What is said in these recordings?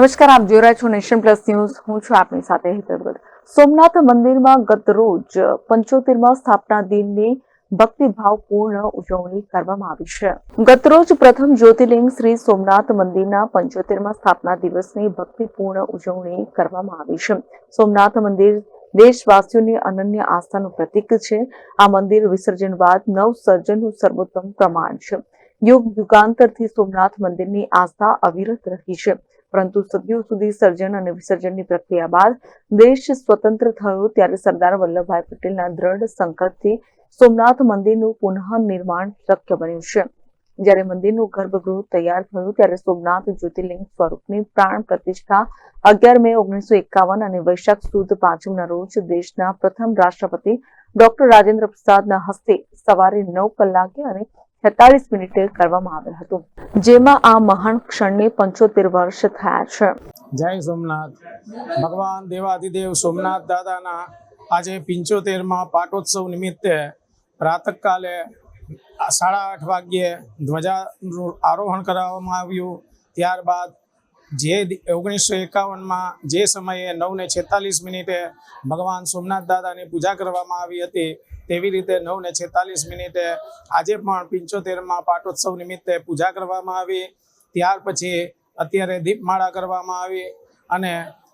નમસ્કાર, આપ જોઈ રહ્યા છો નેશન પ્લસ ન્યૂઝ. હું છું આપની સાથે હિતરગત સોમનાથ મંદિરમાં ગત રોજ પંચોતેરમાં સ્થાપના દિનની ભક્તિભાવપૂર્ણ ઉજવણી કરવામાં આવી છે. ગતરોજ પ્રથમ જ્યોતિર્લિંગ શ્રી સોમનાથ મંદિરના પંચોતેરમાં સ્થાપના દિવસની ભક્તિપૂર્ણ ઉજવણી કરવામાં આવી છે. સોમનાથ મંદિર દેશવાસીઓની અનન્ય આસ્થાનું પ્રતીક છે. આ મંદિર વિસર્જન બાદ નવ સર્જનનું સર્વોત્તમ પ્રમાણ છે. યુગ યુગાંતરથી સોમનાથ મંદિરની આસ્થા અવિરત રહી છે. પરંતુ સદીઓ સુધી સર્જન અને વિસર્જનની પ્રક્રિયા બાદ દેશ સ્વતંત્ર થયો ત્યારે સરદાર વલ્લભભાઈ પટેલના દ્રઢ સંકલ્પથી સોમનાથ મંદિરનું પુનઃ નિર્માણ શક્ય બન્યું છે. જ્યારે મંદિરનું ગર્ભગૃહ તૈયાર થયું ત્યારે સોમનાથ જ્યોતિર્લિંગ સ્વરૂપની પ્રાણ પ્રતિષ્ઠા અગિયાર મે ઓગણીસો એકાવન અને વૈશાખ સુદ પાંચમના રોજ દેશના પ્રથમ રાષ્ટ્રપતિ ડોક્ટર રાજેન્દ્ર પ્રસાદના હસ્તે સવારે નવ કલાકે અને છેતાલીસ મિનિટે કરવામાં આવેલ હતું. જેમાં આ મહાન ક્ષણને પંચોતેર વર્ષ થયા છે. જય સોમનાથ. ભગવાન દેવાધિદેવ સોમનાથ દાદાના આજે પંચોતેરમાં પાટોત્સવ નિમિત્તે પ્રાતઃકાલે સાડા આઠ વાગ્યે ધ્વજાનું આરોહણ કરાવવામાં આવ્યું. ત્યારબાદ જે ઓગણીસો એકાવનમાં જે સમયે નવને છેતાલીસ મિનિટે ભગવાન સોમનાથ દાદાની પૂજા કરવામાં આવી હતી તેવી રીતે નવને છેતાલીસ મિનિટે આજે પણ પંચોતેરમાં પાટોત્સવ નિમિત્તે પૂજા કરવામાં આવી. ત્યાર પછી અત્યારે દીપમાળા કરવામાં આવી અને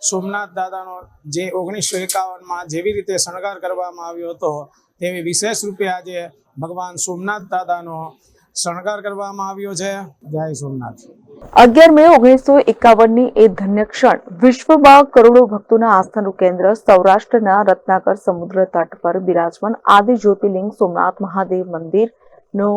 સોમનાથ દાદાનો જે ઓગણીસો એકાવનમાં જેવી રીતે શણગાર કરવામાં આવ્યો હતો, તેવી વિશેષ રૂપે આજે ભગવાન સોમનાથ દાદાનો શણગાર કરવામાં આવ્યો છે. જય સોમનાથ. અગિયાર મે ઓગણીસો એકાવનની એ ધન્ય ક્ષણ વિશ્વમાં કરોડો ભક્તોના આસ્થાનું કેન્દ્ર સૌરાષ્ટ્રના રત્નાકર સમુદ્ર તટ પર બિરાજમાન આદિ જ્યોતિર્લિંગ સોમનાથ મહાદેવ મંદિરનો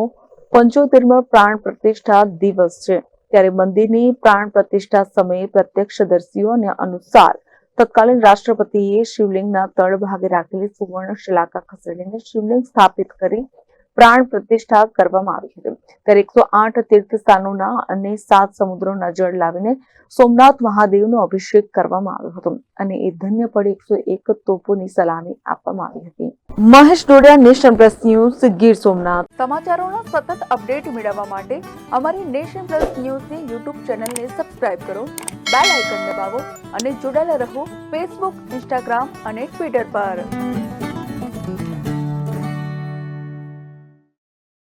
પંચોતેરમો પ્રાણ પ્રતિષ્ઠા દિવસ છે. ત્યારે મંદિરની પ્રાણ પ્રતિષ્ઠા સમયે પ્રત્યક્ષદર્શીઓને અનુસાર તત્કાલીન રાષ્ટ્રપતિએ શિવલિંગના તળ ભાગે રાખેલી સુવર્ણ શિલાકા ખસેડીને શિવલિંગ સ્થાપિત કરી પ્રાણ પ્રતિષ્ઠા કરવામાં આવી હતી. ત્યારે એકસો આઠ તીર્થ સ્થાનોના અને સાત સમુદ્રોના જળ લાવીને સોમનાથ મહાદેવનો અભિષેક કરવામાં આવ્યો હતો અને એ ધન્ય પડી એકસો એક તોપોની સલામી આપવામાં આવી હતી. Mahesh Dodiya Nation Plus News, Gir Somnath. સમાચારોના સતત અપડેટ મેળવવા માટે અમારી નેશન પ્લસ ન્યૂઝની યુટ્યુબ ચેનલને સબસ્ક્રાઇબ કરો, બેલ આઇકન દબાવો અને જોડાયેલા રહો ફેસબુક, ઇન્સ્ટાગ્રામ અને ટ્વિટર પર.